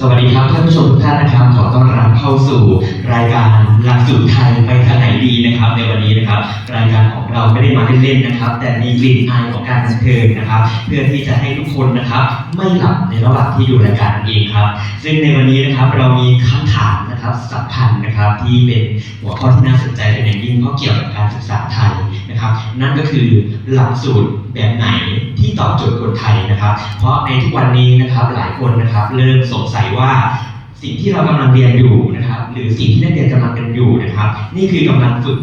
สวัสดีครับท่านผู้ชมทุกท่านนะครับ ขอต้อนรับเข้าสู่รายการหลักสูตรไทยไปทางไหนดีนะครับ ในวันนี้นะครับ รายการของเราไม่ได้มาเล่นๆนะครับ แต่มีกลิ่นอายของการบันเทิงนะครับ เพื่อที่จะให้ทุกคนนะครับ ไม่หลับในระหว่างที่ดูรายการเองครับ ซึ่งในวันนี้นะครับเรามีคำถามนะครับสำคัญนะครับที่เป็นหัวข้อที่น่าสนใจเป็นอย่างยิ่งเพราะเกี่ยวกับการศึกษาไทย นะครับ นั่นก็คือหลักสูตรแบบไหนที่ตอบโจทย์คนไทยนะครับ เพราะในทุกวันนี้นะครับหลายคนนะครับเริ่มสงสัยว่าสิ่งที่เรากำลังเรียนอยู่นะครับ หรือสิ่งที่นักเรียนกำลังเป็นอยู่นะครับ นี่คือกำลังฝึก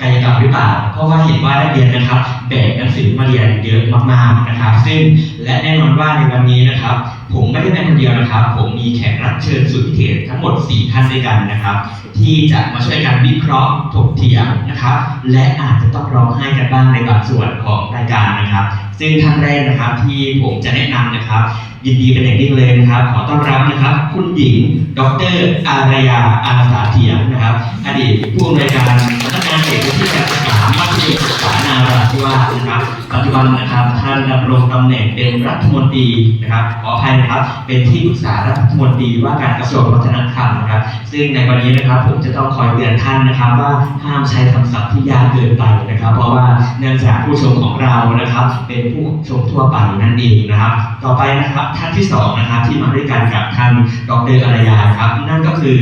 กายกรรมหรือเปล่า เพราะว่าเห็นว่านักเรียนนะครับแบกหนังสือมาเรียนเยอะมากๆนะครับ ซึ่งและแน่นอนว่าในวันนี้นะครับ ผมไม่ได้เป็นคนเดียวนะครับ ผมมีแขกรับเชิญสุดพิเศษทั้งหมด 4 ท่านด้วยกันนะครับ ที่จะมาช่วยกันวิเคราะห์ถกเถียงนะครับ และอาจจะต้องร้องไห้กันบ้างในบางส่วนของรายการนะครับ ซึ่งท่านแรกนะครับที่ผมจะแนะนำนะครับ ยินดีเป็นอย่างยิ่งเลยนะครับ ขอต้อนรับนะครับ คุณหญิง ดร อารยาอาสาเถียงนะครับ อดีตผู้อำนวยการสำนักงานเขตพื้นที่การศึกษามัธยมศึกษานาราธิวาสนะครับ ปัจจุบันนะครับท่านดำรงตำแหน่งเป็นรัฐมนตรีนะครับขออภัยนะครับ เป็นที่ปรึกษารัฐมนตรีว่าการกระทรวงวัฒนธรรมนะครับ ซึ่งในวันนี้นะครับผมจะต้องคอยเตือนท่านนะครับว่าห้ามใช้คำศัพท์ที่ยากเกินไปนะครับ เพราะว่าเนื่องจากผู้ชมของเรานะครับเป็นผู้ชมทั่วไปนั่นเองนะครับ ต่อไปนะครับท่านที่สองนะครับที่มาด้วยกันกับท่านดรอารยาครับ นั่นก็คือ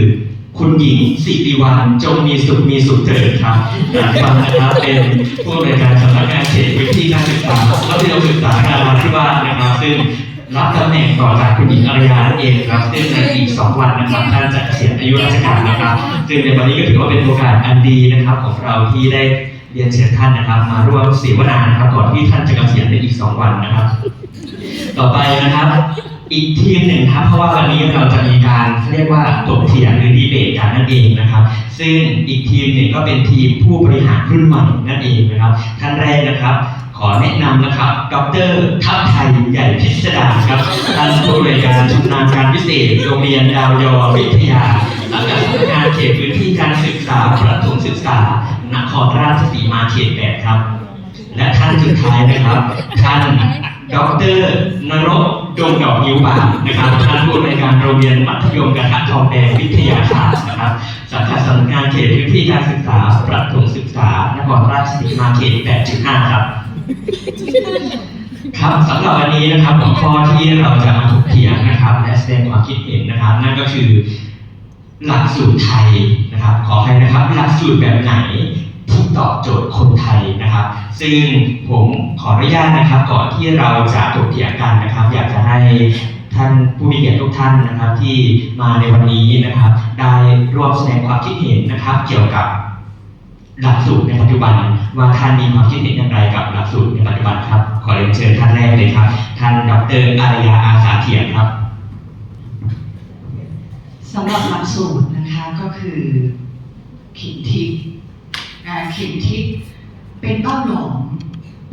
คุณหญิงสิริวัลจงมีสุขมีสุขเถิดครับปัจจุบันะครับเป็นผู้อำนวยการสำนักงานเขตพื้นที่การศึกษาและที่เราศึกษานาราธิวาสนะครับ ซึ่งรับตำแหน่งต่อจากคุณหญิงอารยานั่นเองครับซึ่งในอีกสองวันนะครับท่านจะเกษียณอายุราชการนะครับ ซึ่งในวันนี้ก็ถือว่าเป็นโอกาสอันดีนะครับ ของเราที่ได้ เรียนเชิญท่านนะครับ มาร่วมเสวนานะครับ ก่อนที่ท่านจะเกษียณในอีกสองวันนะครับ ต่อไปนะครับ อีกทีมหนึ่งครับ เพราะว่าวันนี้เราจะมีการเรียกว่าตกเถียงหรือดีเบตกันนั่นเองนะครับ ซึ่งอีกทีมหนึ่งก็เป็นทีมผู้บริหารรุ่นใหม่นั่นเองนะครับท่านแรกนะครับ ขอแนะนำนะครับ ดรทัพไทยใหญ่พิสดารครับท่านผู้บริการชำนาญการพิเศษ โรงเรียนดาวยอวิทยาสังกัดสำนักงานเขตพื้นที่การศึกษาประถมศึกษานครราชสีมาเขตแปดครับ และท่านสุดท้ายนะครับ ท่านดรนรกดงดอกนิ้วบางนะครับท่านผู้อำนวยการโรงเรียนมัธยมกระทะทองแดงวิทยาศาสตร์นะครับสังกัดสำนักงานเขตพื้นที่การศึกษาประถมศึกษานครราชสีมาเขต 8.5 ครับ ครับสำหรับวันนี้นะครับหัวข้อที่เราจะมาถกเถียงนะครับ และแสดงความคิดเห็นนะครับ นั่นก็คือ หลักสูตรไทยนะครับ ขอให้นะครับ หลักสูตรแบบไหนที่ตอบโจทย์คนไทยนะครับ ซึ่งผมขออนุญาตนะครับ ก่อนที่เราจะถกเถียงกันนะครับ อยากจะให้ท่านผู้มีเกียรติทุกท่านนะครับที่มาในวันนี้นะครับ ได้ร่วมแสดงความคิดเห็นนะครับ เกี่ยวกับ หลักสูตรในปัจจุบัน ว่าท่านมีความคิดเห็นอย่างไรกับหลักสูตรในปัจจุบันครับ ขอเรียนเชิญท่านแรกเลยครับ ท่านดรอารยาอาสาเถียนครับสำหรับหลักสูตรนะคะก็คือขินทิพย์อ่าขินทิพย์เป็นเป้าหลอม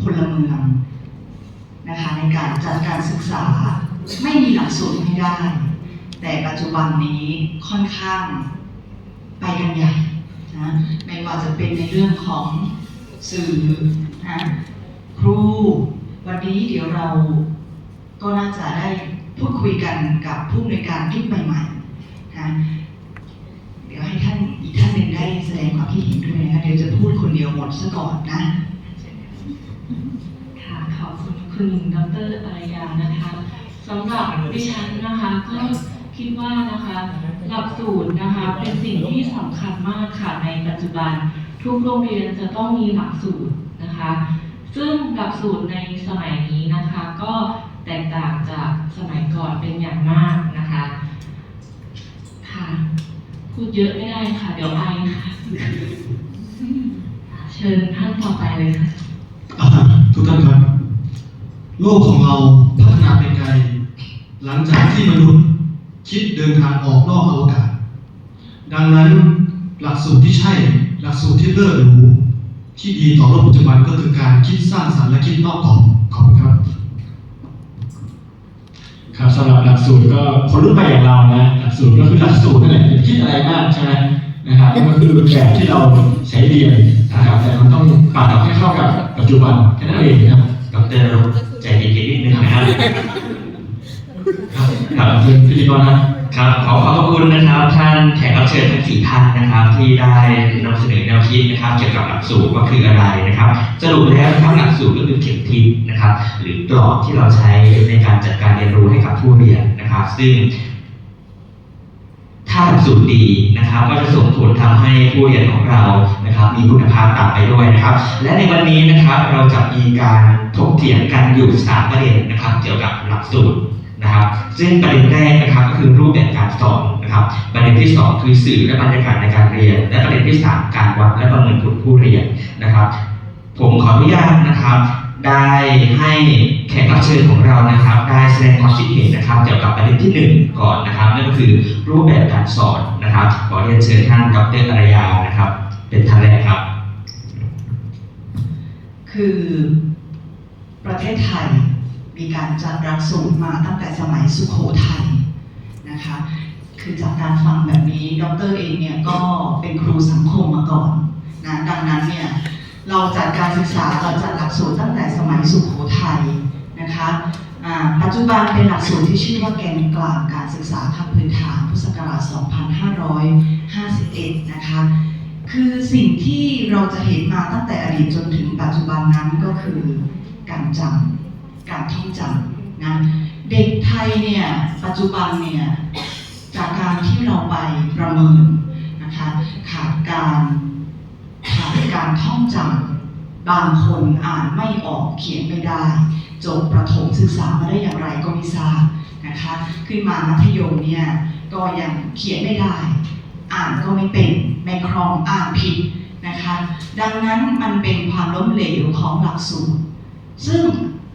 พลเมืองนะคะในการจัดการศึกษาไม่มีหลักสูตรไม่ได้ แต่ปัจจุบันนี้ค่อนข้างไปกันใหญ่ นะไม่ว่าจะเป็นในเรื่องของสื่อนะครู วันนี้เดี๋ยวเราก็น่าจะได้พูดคุยกันกับผู้อำนการยุคใหม่ๆนะเดี๋ยวให้ท่านอีกท่านหนึ่งได้แสดงความคิดเห็นด้วยนะคะเดี๋ยวจะพูดคนเดียวหมดซะก่อนนะค่ะขอบคุณคุณดรอารยานะคะสำหรับดิฉันนะคะก็คิดว่านะคะ หลักสูตรนะคะเป็นสิ่งที่สำคัญมากค่ะในปัจจุบัน ทุกโรงเรียนจะต้องมีหลักสูตรนะคะ ซึ่งหลักสูตรในสมัยนี้นะคะ ก็แตกต่างจากสมัยก่อนเป็นอย่างมากนะคะค่ะพูดเยอะไม่ได้ค่ะ เดี๋ยวไอค่ะเชิญท่านต่อไปเลยค่ะทุกท่านครับ โลกของเราพัฒนาไปไกล หลังจากที่มนุษย์คิ ดเดินทางออกนอกอวกาศ ดังนั้นหลักสูตรที่ใช่หลักสูตรที่เลิศหรูที่ดีต่อโลกปัจจุบันก็คือการคิดสร้างสรรค์และคิดนอกกรอบขอบคุณครับ ครับสำหรับหลักสูตรก็คนรุ่นใหม่อย่างเรานะหลักสูตรก็คือหลักสูตรนั่นแหละอย่าคิดอะไรมากใช่ไหมนะครับมันคือแบบที่เราใช้เรียนนะครับแต่มันต้องปรับให้เข้ากับปัจจุบันแค่นั้นเองนะครับดรนรกใจเย็นๆนิดนึงนะครับครับครับเป็นพิธีกรนะ ครับขอขอบคุณนะครับท่านแขกรับเชิญทั้งสี่ท่านนะครับ ที่ได้นำเสนอแนวคิดนะครับ เกี่ยวกับหลักสูตรว่าคืออะไรนะครับสรุปแล้วนะครับหลักสูตรก็คือเข็มทิศนะครับ หรือกรอบที่เราใช้ในการจัดการเรียนรู้ให้กับผู้เรียนนะครับ ซึ่ง ถ้าหลักสูตรดีนะครับ ก็จะส่งผลทำให้ผู้เรียนของเรานะครับ มีคุณภาพตามไปด้วยนะครับ และในวันนี้นะครับเราจะมีการถกเถียงกันอยู่สามประเด็นนะครับ เกี่ยวกับหลักสูตร นะครับซึ่งประเด็นแรกนะครับก็คือรูปแบบการสอนนะครับ ประเด็นที่สองคือสื่อและบรรยากาศในการเรียน และประเด็นที่สามการวัดและประเมินผลผู้เรียนนะครับ ผมขออนุญาตนะครับได้ให้แขกรับเชิญของเรานะครับ ได้แสดงความคิดเห็นนะครับ เกี่ยวกับประเด็นที่หนึ่งก่อนนะครับนั่นก็คือรูปแบบการสอนนะครับขอเรียนเชิญท่านดรอารยานะครับ เป็นท่านแรกครับ คือประเทศไทย มีการจัดหลักสูตรมาตั้งแต่สมัยสุโขทัยนะคะ คือจากการฟังแบบนี้ดรเองเนี่ยก็เป็นครูสังคมมาก่อนนะดังนั้นเนี่ยเราจัดการศึกษาเราจัดหลักสูตรตั้งแต่สมัยสุโขทัยนะคะปัจจุบันเป็นหลักสูตรที่ชื่อว่าแกนกลางการศึกษาขั้นพื้นฐานพุทธศักราช 2551 นะคะ คือสิ่งที่เราจะเห็นมาตั้งแต่อดีตจนถึงปัจจุบันนั้นก็คือการจำ การท่องจำนะเด็กไทยเนี่ยปัจจุบันเนี่ยจากการที่เราไปประเมินนะคะขาดการขาดการท่องจำบางคนอ่านไม่ออกเขียนไม่ได้จบประถมศึกษามาได้อย่างไรก็ไม่ทราบนะคะขึ้นมามัธยมเนี่ยก็ยังเขียนไม่ได้ อ่านก็ไม่เป็นไม่คล่องอ่านผิดนะคะ ดังนั้นมันเป็นความล้มเหลวของหลักสูตรซึ่ง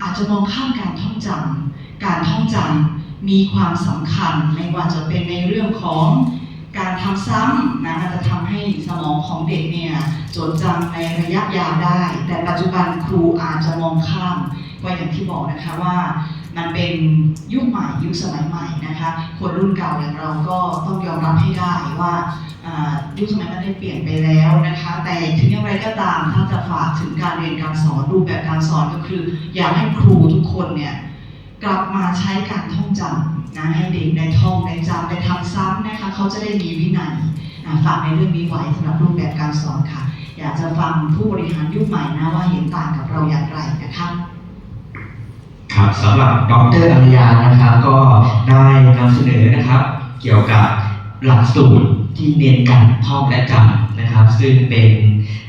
อาจจะมองข้ามการท่องจำการท่องจำมีความสำคัญไม่ว่าจะเป็นในเรื่องของการทำซ้ำนะมันจะทำให้สมองของเด็กเนี่ยจดจำในระยะยาวได้ แต่ปัจจุบันครูอาจจะมองข้ามก็อย่างที่บอกนะคะว่า มันเป็นยุคใหม่ยุคสมัยใหม่นะคะ คนรุ่นเก่าอย่างเราก็ต้องยอมรับให้ได้ว่ายุคสมัยมันได้เปลี่ยนไปแล้วนะคะ แต่ถึงอย่างไรก็ตามถ้าจะฝากถึงการเรียนการสอนรูปแบบการสอนก็คือ อยากให้ครูทุกคนเนี่ยกลับมาใช้การท่องจำนะให้เด็กได้ท่องได้จำได้ทำซ้ำนะคะเขาจะได้มีวินัยฝากในเรื่องนี้ไว้สำหรับรูปแบบการสอนค่ะ อยากจะฟังผู้บริหารยุคใหม่นะว่าเห็นต่างกับเราอย่างไรนะคะ ครับสำหรับดรอารยานะครับ ก็ได้นำเสนอนะครับ เกี่ยวกับหลักสูตรที่เน้นการท่องและจำนะครับ ซึ่งเป็น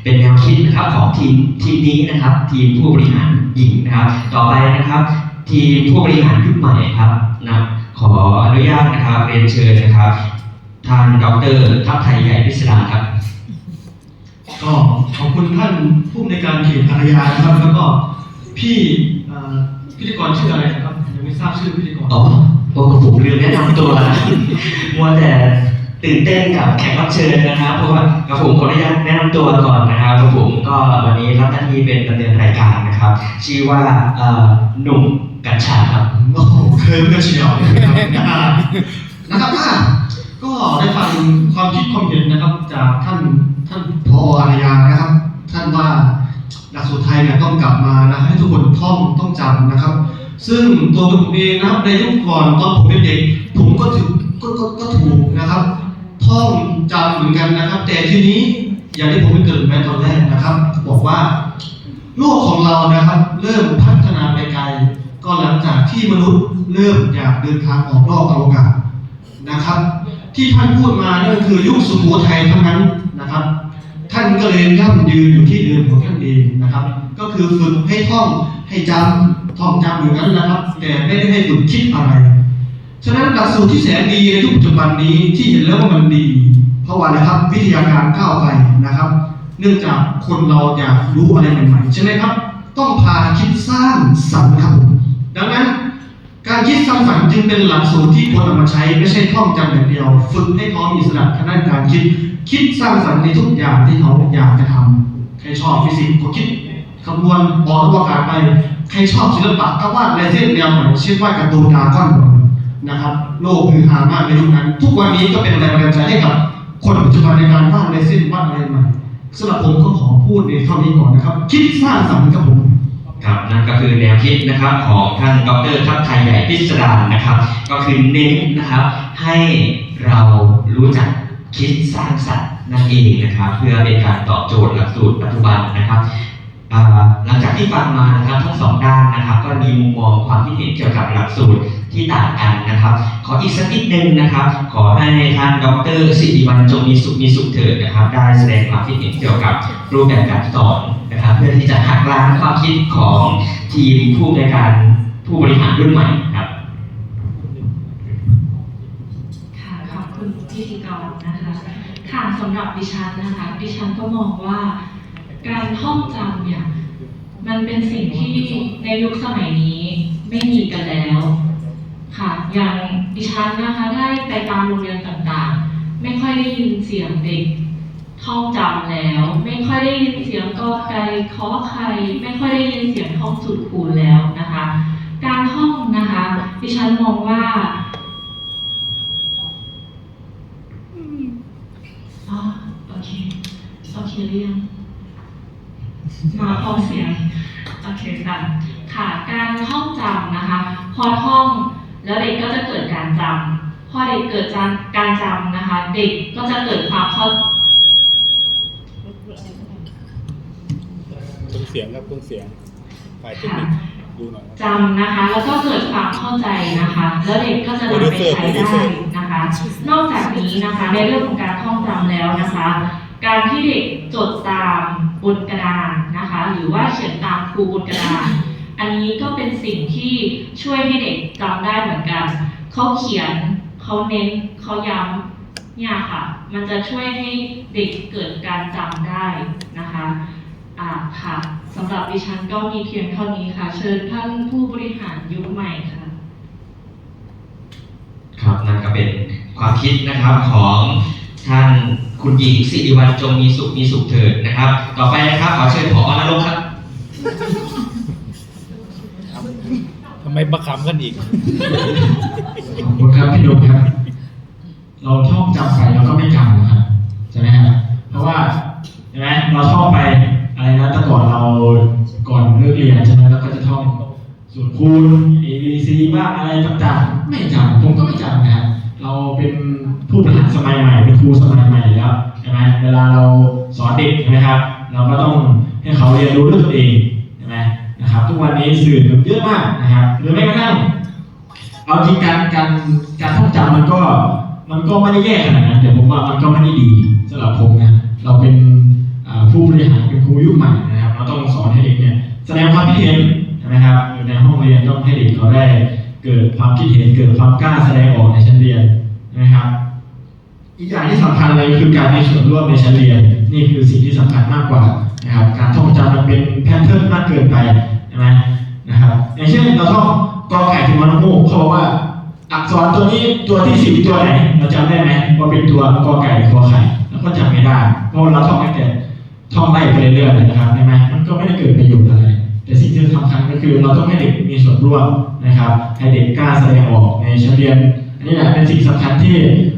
เป็นแนวคิดนะครับของทีมทีมนี้นะครับ ทีมผู้บริหารหญิงนะครับ ต่อไปนะครับ ทีมผู้บริหารยุคใหม่ครับนะขออนุญาตนะครับเรียนเชิญนะครับทางดรทัพไทยใหญ่พิศดารครับ ก็ขอบคุณท่านผู้ในการเขตอารยานะครับแล้วก็พี่ พิธีกรชื่ออะไรนะครับยังไม่ทราบชื่อพิธีกรอ๋อโอ้ผมลืมแนะนำตัวนะมัวแต่ตื่นเต้นกับแขกรับเชิญนะครับเพราะว่ากระผมขออนุญาตแนะนำตัวก่อนนะครับกระผมก็วันนี้รับหน้าที่เป็นดำเนินรายการนะครับ ชื่อว่าเอ่อหนุ่มกัญชาครับโอ้โหเคยเมื่อเชียวนะครับอ่านะครับอะก็ได้ฟังความคิดความเห็นนะครับ จากท่านท่านพออารยานะครับ ท่านว่า หลักสูตรไทยเนี่ยต้องกลับมานะให้ทุกคนท่องต้องจำนะครับ ซึ่งตัวผมเองนะครับในยุคก่อนตอนผมเป็นเด็กผมก็ถือก็ก็ก็ถูกนะครับ ท่องจำเหมือนกันนะครับ แต่ทีนี้อย่างที่ผมได้เกิดไว้ตอนแรกนะครับ บอกว่าโลกของเรานะครับ เริ่มพัฒนาไปไกลก็หลังจากที่มนุษย์เริ่มอยากเดินทางออกนอกอวกาศนะครับ ที่ท่านพูดมานั่นคือยุคสุโขทัยทั้งนั้นนะครับานก็เลยย่ำยืนอยู่ที่เดิมของท่านเองนะครับ ก็คือฝึกให้ท่องให้จำท่องจำอยู่นั้นนะครับ แต่ไม่ได้ให้ฝึกคิดอะไร ฉะนั้นหลักสูตรที่แสนดีในยุคปัจจุบันนี้ที่เห็นแล้วว่ามันดี เพราะว่านะครับวิทยาการก้าวไปนะครับ เนื่องจากคนเราอยากรู้อะไรใหม่ๆใช่ไหมครับ ต้องพาคิดสร้างสรรค์ครับผมดังนั้นการคิดสร้างสรรค์จึงเป็นหลักสูตรที่ควรเอามาใช้ไม่ใช่ท่องจำอย่างเดียว ฝึกให้เขามีอิสระทางด้านการคิด คิดสร้างสรรค์ในทุกอย่างที่เขาอยากจะทำใครชอบฟิสิกส์ก็คิดคำนวณออกอวกาศไปใครชอบศิลปะก็วาดลายเส้นแนวใหม่เช่นวาดการ์ตูนดราก้อนนะครับ โลกมือหามากในยุคนั้น ทุกวันนี้ก็เป็นแรงบันดาลใจให้กับคนปัจจุบันในการวาดลายเส้นวาดอะไรใหม่สำหรับผมก็ขอพูดในเท่านี้ก่อนนะครับ คิดสร้างสรรค์ครับผมครับนั่นก็คือแนวคิดนะครับของท่านดรทัพไทยใหญ่พิสดารนะครับ ก็คือเน้นนะครับให้เรารู้จัก คิดสร้างสรรค์นั่นเองนะครับ เพื่อเป็นการตอบโจทย์หลักสูตรปัจจุบันนะครับหลังจากที่ฟังมานะครับทั้งสองด้านนะครับ ก็มีมุมมองความคิดเห็นเกี่ยวกับหลักสูตรที่ต่างกันนะครับ ขออีกสักนิดนึงนะครับ ขอให้ท่านดรสิริวัลจงมีสุขมีสุขเถิดนะครับ ได้แสดงความคิดเห็นเกี่ยวกับรูปแบบการสอนนะครับ เพื่อที่จะหักล้างความคิดของทีมผู้ในการผู้บริหารรุ่นใหม่ครับ ค่ะขิธีกรนะคะค่ะสำหรับดิฉันนะคะดิฉันก็มองว่าการท่องจำเนี่ยมันเป็นสิ่งที่ในยุคสมัยนี้ไม่มีกันแล้วค่ะ อย่างดิฉันนะคะได้ไปตามโรงเรียนต่างๆ ไม่ค่อยได้ยินเสียงเด็กท่องจำแล้ว ไม่ค่อยได้ยินเสียงกอไก่ขอไข่ไม่ค่อยได้ยินเสียงท่องสูตรคูณแล้วนะคะ การท่องนะคะดิฉันมองว่า อ๋อโอเค โอเคเรียงมาพอเสียง โอเคค่ะค่ะ การท่องจำนะคะ พอท่องแล้วเด็กก็จะเกิดการจำพอเด็กเกิดการจำนะคะ เด็กก็จะเกิดความเข้าเครื่องเสียงครับเครื่องเสียงฝ่ายเทคนิคดูหน่อยครับจำนะคะ แล้วก็เกิดความเข้าใจนะคะ แล้วเด็กก็จะนำไปใช้ได้นะคะ นอกจากนี้นะคะในเรื่องของการท่องจำแล้วนะคะ การที่เด็กจดตาม บนกระดานนะคะ หรือว่าเขียนตามครูบนกระดาน อันนี้ก็เป็นสิ่งที่ช่วยให้เด็กจำได้เหมือนกัน เขาเขียนเขาเน้นเขาย้ำเนี่ยค่ะ มันจะช่วยให้เด็กเกิดการจำได้นะคะอ่าค่ะสำหรับดิฉันก็มีเพียงเท่านี้ค่ะ เชิญท่านผู้บริหารยุคใหม่ค่ะ ครับนั่นก็เป็นความคิดนะครับของท่าน คุณหญิงสิริวัลจงมีสุขมีสุขเถิดนะครับ ต่อไปนะครับขอเชิญผออนรกครับทำไมมาขำกันอีก ขอบคุณครับพี่ดุครับ เราท่องจำไปเราก็ไม่จำนะครับใช่ไหมครับเพราะว่าใช่ไหมเราท่องไปอะไรนะแต่ก่อนเราก่อนเลิกเรียนใช่ไหมเราก็จะท่องสูตรคูณ A B C บ้างอะไรต่างๆไม่จำผมก็ไม่จำนะครับเราเป็นผู้บริหารสมัยใหม่เป็นครูสมัย สอนเด็กใช่ไหมครับ เราก็ต้องให้เขาเรียนรู้ด้วยตัวเองใช่ไหมนะครับทุกวันนี้สื่อมันเยอะมากนะครับหรือแม้กระทั่งเอาจริงการการการท่องจำมันก็มันก็ไม่ได้แย่ขนาดนั้นแต่ผมว่ามันก็ไม่ได้ดีสำหรับผมนะเราเป็นผู้บริหารเป็นครูยุคใหม่นะครับเราต้องสอนให้เด็กเนี่ยแสดงความคิดเห็นนะครับอยู่ในห้องเรียนต้องให้เด็กเขาได้เกิดความคิดเห็นเกิดความกล้าแสดงออกในชั้นเรียนนะครับ อีกอย่างที่สำคัญเลยคือการมีส่วนร่วมในชั้นเรียน นี่คือสิ่งที่สำคัญมากกว่านะครับการท่องจำมันเป็นแพทเทิร์นมากเกินไปใช่ไหมนะครับอย่างเช่นเราท่องกอไก่ถึงวันโมกเขาบอกว่าอักษรตัวนี้ตัวที่สิบตัวไหนเราจำได้ไหมว่าเป็นตัวกอไก่หรือคอไข่เราก็จำไม่ได้เพราะเราท่องตั้งแต่ท่องไล่ไปเรื่อยๆนะครับใช่ไหมมันก็ไม่ได้เกิดประโยชน์อะไร แต่สิ่งที่สำคัญก็คือเราต้องให้เด็กมีส่วนร่วมนะครับให้เด็กกล้าแสดงออกในชั้นเรียนอันนี้แหละเป็นสิ่งสำคัญที่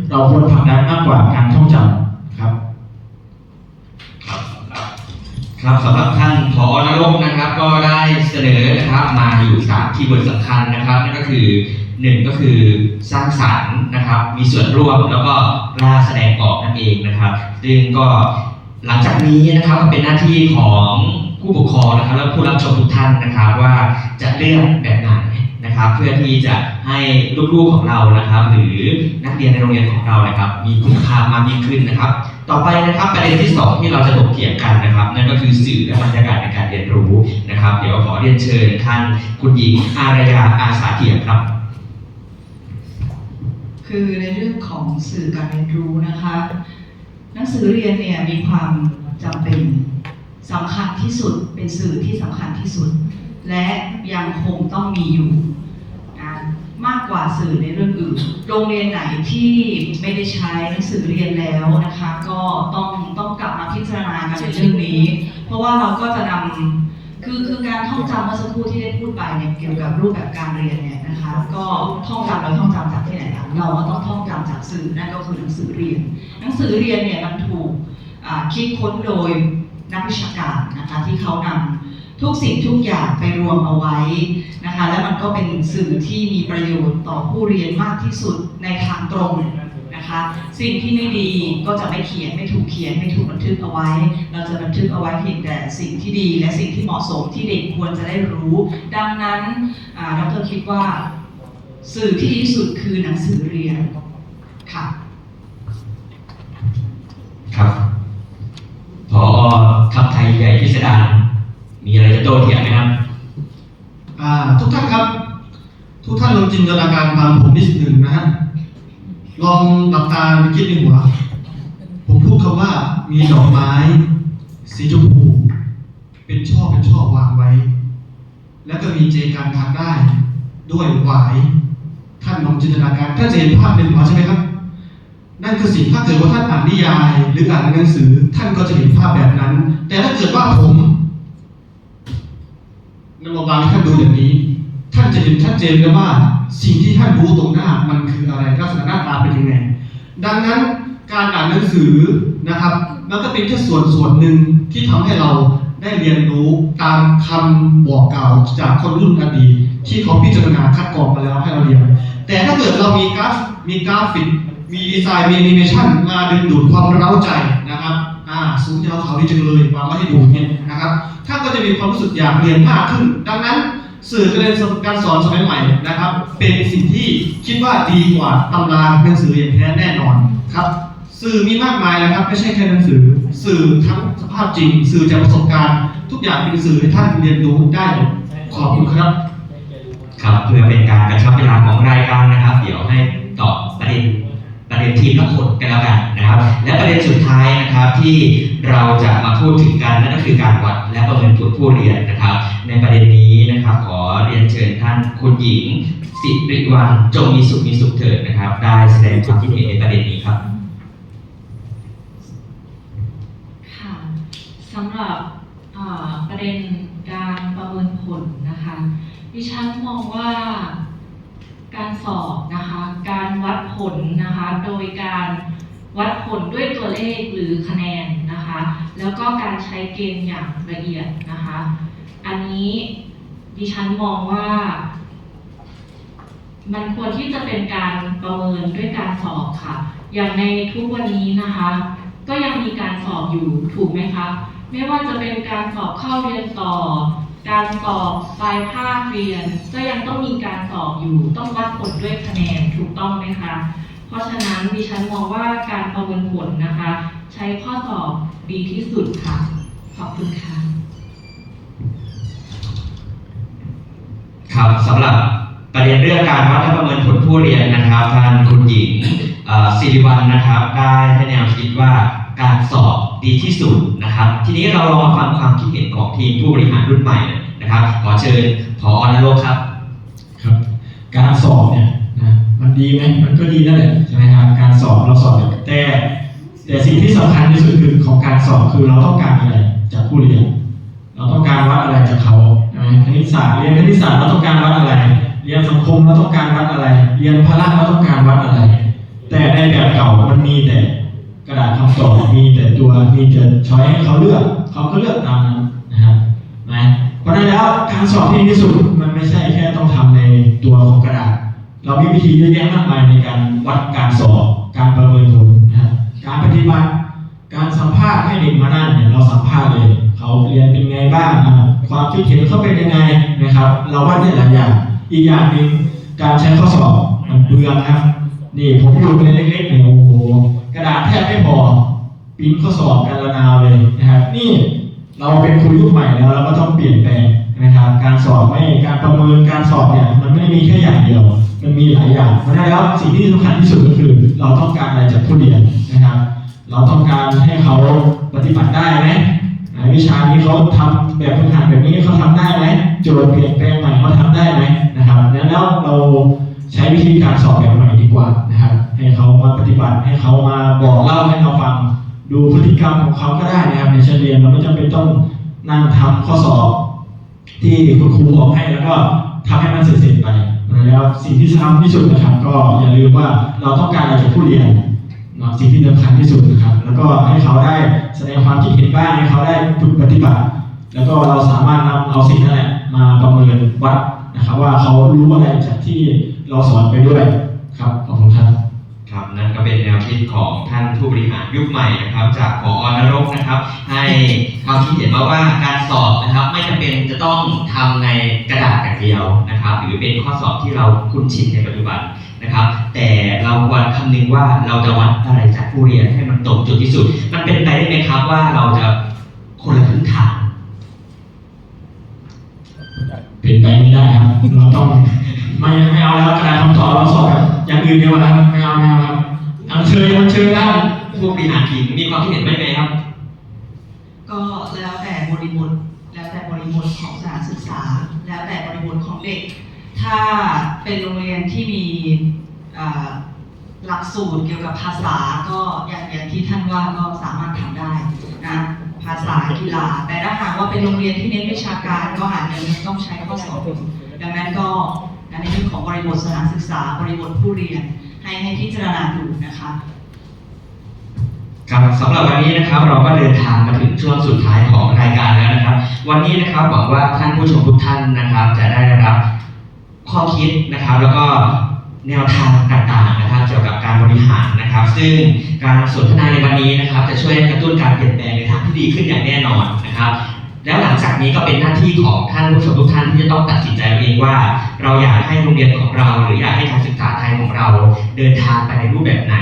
เราควรผลักดันมากกว่าการท่องจำครับ ครับ ครับสำหรับท่านผอนรกนะครับ ก็ได้เสนอนะครับมาอยู่สามคีย์เวิร์ดสำคัญนะครับนั่นก็คือหนึ่งก็คือสร้างสรรค์นะครับ มีส่วนร่วมแล้วก็กล้าแสดงออกนั่นเองนะครับ ซึ่งก็หลังจากนี้นะครับก็เป็นหน้าที่ของ ผู้ปกครองนะครับและผู้รับชมทุกท่านนะครับว่าจะเลือกแบบไหนนะครับ เพื่อที่จะให้ลูกๆของเรานะครับ หรือนักเรียนในโรงเรียนของเรานะครับ มีคุณค่ามากยิ่งขึ้นนะครับ ต่อไปนะครับประเด็นที่สองที่เราจะถกเถียงกันนะครับ นั่นก็คือสื่อและบรรยากาศในการเรียนรู้นะครับ เดี๋ยวขอเรียนเชิญท่านคุณหญิงอารยาอาสาเถียงครับ คือในเรื่องของสื่อการเรียนรู้นะคะ หนังสือเรียนเนี่ยมีความจำเป็น สำคัญที่สุดเป็นสื่อที่สำคัญที่สุด และยังคงต้องมีอยู่นะมากกว่าสื่อในเรื่องอื่น โรงเรียนไหนที่ไม่ได้ใช้หนังสือเรียนแล้วนะคะ ก็ต้องต้องกลับมาพิจารณากันในเรื่องนี้ เพราะว่าเราก็จะนำคือคือการท่องจำเมื่อสักครู่ที่ได้พูดไปเนี่ยเกี่ยวกับรูปแบบการเรียนเนี่ยนะคะ ก็ท่องจำเราท่องจำจากที่ไหนล่ะเราก็ต้องท่องจำจากสื่อนั่นก็คือหนังสือเรียน หนังสือเรียนเนี่ยมันถูกคิดค้นโดย นักวิชาการนะคะที่เขานำทุกสิ่งทุกอย่างไปรวมเอาไว้นะคะและมันก็เป็นสื่อที่มีประโยชน์ต่อผู้เรียนมากที่สุดในทางตรงนะคะสิ่งที่ไม่ดีก็จะไม่เขียนไม่ถูกเขียนไม่ถูกบันทึกเอาไว้ เราจะบันทึกเอาไว้เพียงแต่สิ่งที่ดี และสิ่งที่เหมาะสมที่เด็กควรจะได้รู้ ดังนั้นดรคิดว่าสื่อที่ดีที่สุดคือหนังสือเรียนค่ะครับพอ ยใหญ่พิสดารมีอะไรจะโต้เถียงไหมครับอ่าทุกท่านครับ ทุกท่านลองจินตนาการตามผมนิดหนึ่งนะฮะลองหลับตาคิดในหัวผมพูดคำว่ามีดอกไม้ สีชมพู เป็นช่อเป็นช่อวางไว้ แล้วก็มีเจกันทางได้ ด้วยหวาย ท่านลองจินตนาการท่านจะเห็นภาพในหัวใช่ไหมครับ นั่นคือสิ่งถ้าเกิดว่าท่านอ่านนิยาย หรืออ่านหนังสือ ท่านก็จะเห็นภาพแบบนั้น แต่ถ้าเกิดว่าผมนำมาบางให้ท่านดูอย่างนี้ ท่านจะเห็นชัดเจนเลยว่า สิ่งที่ท่านรู้ตรงหน้ามันคืออะไรลักษณะหน้าตาเป็นยังไงดังนั้นการอ่านหนังสือนะครับมันก็เป็นแค่ส่วนส่วนหนึ่งที่ทำให้เราได้เรียนรู้ตามคำบอกกล่าวจากคนรุ่นอดีตที่เขาพิจารณาคัดกรองมาแล้วให้เราเรียน แต่ถ้าเกิดเรามีกราฟมีกราฟิก มีดีไซน์มีแอนิเมชันมาดึงดูดความเร้าใจนะครับอ่าสูงยาวเขาดีจังเลยวางไว้ให้ดูเนี่ยนะครับท่านก็จะมีความรู้สึกอยากเรียนมากขึ้น ดังนั้นสื่อการเรียนการสอนสมัยใหม่นะครับ เป็นสิ่งที่คิดว่าดีกว่าตำราหนังสืออย่างแท้แน่นอนครับสื่อมีมากมายนะครับไม่ใช่แค่หนังสือ สื่อทั้งสภาพจริง สื่อจากประสบการณ์ ทุกอย่างเป็นสื่อให้ท่านเรียนรู้ได้ขอบคุณครับ ครับเพื่อเป็นการกระชับเวลาของรายการนะครับ เดี๋ยวให้ ที่เราจะมาพูดถึงกันนั่นก็คือการวัดและประเมินผลผู้เรียนนะครับ ในประเด็นนี้นะครับขอเรียนเชิญท่านคุณหญิง สิริวัลจงมีสุขมีสุขเถิดนะครับ ได้แสดงความคิดเห็นในประเด็นนี้ครับ ค่ะสำหรับประเด็นการประเมินผลนะคะดิฉันมองว่าการสอบนะคะ การวัดผลนะคะ โดยการ วัดผลด้วยตัวเลขหรือคะแนนนะคะ แล้วก็การใช้เกณฑ์อย่างละเอียดนะคะ อันนี้ดิฉันมองว่า มันควรที่จะเป็นการประเมินด้วยการสอบค่ะ อย่างในทุกวันนี้นะคะ ก็ยังมีการสอบอยู่ถูกไหมคะ ไม่ว่าจะเป็นการสอบเข้าเรียนต่อ การสอบปลายภาคเรียน ก็ยังต้องมีการสอบอยู่ ต้องวัดผลด้วยคะแนนถูกต้องไหมคะ ราะฉะนั้นดิฉันมองว่าการประเมินผลนะคะ ใช้ข้อสอบดีที่สุดค่ะ ขอบคุณค่ะ ครับสำหรับประเด็นเรื่องการวัดและประเมินผลผู้เรียนนะครับท่านคุณหญิงเอ่อสิริวัลนะครับ ได้ให้แนวคิดว่าการสอบดีที่สุดนะครับ ทีนี้เราลองมาฟังความคิดเห็นของทีมผู้บริหารรุ่นใหม่นะครับ ขอเชิญผอนรกครับ ครับ การสอบเนี่ยนะ มันดีไหมมันก็ดีนั่นแหละใช่ไหมครับการสอบเราสอบแบบแต่แต่สิ่งที่สำคัญที่สุดคือของการสอบคือเราต้องการอะไรจากผู้เรียน เราต้องการวัดอะไรจากเขาใช่ไหมคณิตศาสตร์เรียนคณิตศาสตร์เราต้องการวัดอะไร เรียนสังคมเราต้องการวัดอะไร เรียนพละเราต้องการวัดอะไร แต่ในแบบเก่ามันมีแต่กระดาษคำตอบมีแต่ตัวมีแต่ช้อยให้เขาเลือกเขาก็เลือกตามนั้นนะครับนะเพราะนั้นแล้วการสอบที่ดีที่สุดมันไม่ใช่แค่ต้องทำในตัวของกระดาษ เรามีวิธีเยอะแยะมากมายในการวัดการสอบการประเมินผลนะการปฏิบัติ การสัมภาษณ์ให้เด็กมานั่งเนี่ยเราสัมภาษณ์เลย เขาเรียนเป็นไงบ้างความคิดเห็นเขาเป็นยังไงนะครับ เราวัดได้หลายอย่าง อีกอย่างหนึ่งการใช้ข้อสอบมันเปลืองนะครับนี่ผมอยู่ในเล็กๆเนี่ยโอ้โหกระดาษแทบไม่พอปิ้นข้อสอบกันระนาวเลยนะครับ นี่เราเป็นครูยุคใหม่แล้วเราก็ต้องเปลี่ยนแปลงนะครับ การสอบไม่การประเมินการสอบเนี่ยมันไม่ได้มีแค่อย่างเดียว มันมีหลายอย่างเพราะฉะนั้นแล้วสิ่งที่สำคัญที่สุดก็คือ เราต้องการอะไรจากผู้เรียนนะครับ เราต้องการให้เขาปฏิบัติได้ไหมวิชานี้เขาทำแบบพื้นฐานแบบนี้เขาทำได้ไหมโจทย์เปลี่ยนแปลงใหม่เขาทำได้ไหมนะครับนั้นแล้วเราใช้วิธีการสอบแบบใหม่ดีกว่านะครับ ให้เขามาปฏิบัติให้เขามาบอกเล่าให้เราฟังดูพฤติกรรมของเขาก็ได้นะครับในชั้นเรียนเราไม่จำเป็นต้องนั่งทำข้อสอบที่คุณครูออกให้แล้วก็ทำให้มันเสร็จๆไป แล้วสิ่งที่สำคัญที่สุดนะครับก็อย่าลืมว่าเราต้องการอะไรจากผู้เรียนเนาะสิ่งที่สำคัญที่สุดนะครับ แล้วก็ให้เขาได้แสดงความคิดเห็นบ้างให้เขาได้ฝึกปฏิบัติ แล้วก็เราสามารถนำเอาสิ่งนั้นแหละมาประเมินวัดนะครับ ว่าเขารู้อะไรจากที่เราสอนไปด้วยครับขอบคุณครับ ครับนั่นก็เป็นแนวคิดของท่านผู้บริหารยุคใหม่นะครับ จากผออนรกนะครับ ให้ความคิดเห็นมาว่าการสอบนะครับ ไม่จำเป็นจะต้องทำในกระดาษอย่างเดียวนะครับ หรือเป็นข้อสอบที่เราคุ้นชินในปัจจุบันนะครับ แต่เราควรคำนึงว่าเราจะวัดอะไรจากผู้เรียนให้มันตรงจุดที่สุด มันเป็นไปได้ไหมครับว่าเราจะคนละพื้นฐานเป็นไปไม่ได้ครับเราต้อง ไม่ไม่เอาแล้วกระดาษคำตอบเราสอบแบบอย่างอื่นดีกว่าครับไม่เอาไม่เอาครับอันเชิญอันเชิญได้ผู้บริหารหญิงมีความคิดเห็นว่ายังไงครับ ก็แล้วแต่บริบทแล้วแต่บริบทของสถานศึกษา แล้วแต่บริบทของเด็ก ถ้าเป็นโรงเรียนที่มีอ่าหลักสูตรเกี่ยวกับภาษาก็อย่างอย่างที่ท่านว่าก็สามารถทำได้นะภาษากีฬา แต่ถ้าหากว่าเป็นโรงเรียนที่เน้นวิชาการก็อาจจะยังต้องใช้ข้อสอบดังนั้นก็ ในเรื่องของบริบทสถานศึกษาบริบทผู้เรียน ให้ให้พิจารณาดูนะคะครับสำหรับวันนี้นะครับเราก็เดินทางมาถึงช่วงสุดท้ายของรายการแล้วนะครับ วันนี้นะครับหวังว่าท่านผู้ชมทุกท่านนะครับ จะได้รับข้อคิดนะครับ แล้วก็แนวทางต่างๆนะครับ เกี่ยวกับการบริหารนะครับ ซึ่งการสนทนาในวันนี้นะครับ จะช่วยกระตุ้นการเปลี่ยนแปลงในทางที่ดีขึ้นอย่างแน่นอนนะครับ แล้วหลังจากนี้ก็เป็นหน้าที่ของท่านผู้ชมทุกท่านที่จะต้องตัดสินใจเองว่า เราอยากให้โรงเรียนของเรา หรืออยากให้การศึกษาไทยของเรา เดินทางไปในรูปแบบไหน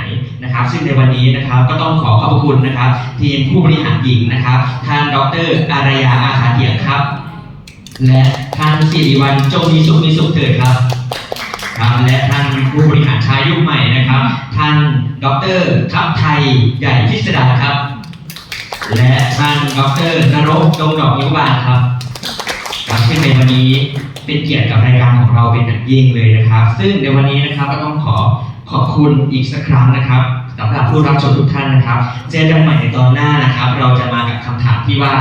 นะครับ ซึ่งในวันนี้นะครับก็ต้องขอขอบคุณนะครับ ทีมผู้บริหารหญิงนะครับท่านดรอารยาอาคาเถียงครับ และท่านสิริวัลจงมีสุขมีสุขเถิดครับครับและท่านผู้บริหารชายยุคใหม่นะครับ ท่านดรทัพไทยใหญ่พิสดารครับ และท่านดรนรกจงดอกนิ้วบานครับครับซึ่งในวันนี้เป็นเกียรติกับรายการของเราเป็นอย่างยิ่งเลยนะครับ ซึ่งในวันนี้นะครับก็ต้องขอขอบคุณอีกสักครั้งนะครับสำหรับผู้รับชมทุกท่านนะครับ เจอกันใหม่ในตอนหน้านะครับ เราจะมากับคำถามที่ว่า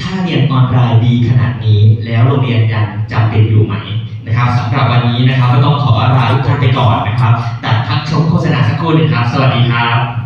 ถ้าเรียนออนไลน์ดีขนาดนี้ แล้วโรงเรียนยังจำเป็นอยู่ไหมนะครับสำหรับวันนี้นะครับก็ต้องขอลาทุกท่านไปก่อนนะครับตัดพักชมโฆษณาสักครู่หนึ่งครับ สวัสดีครับ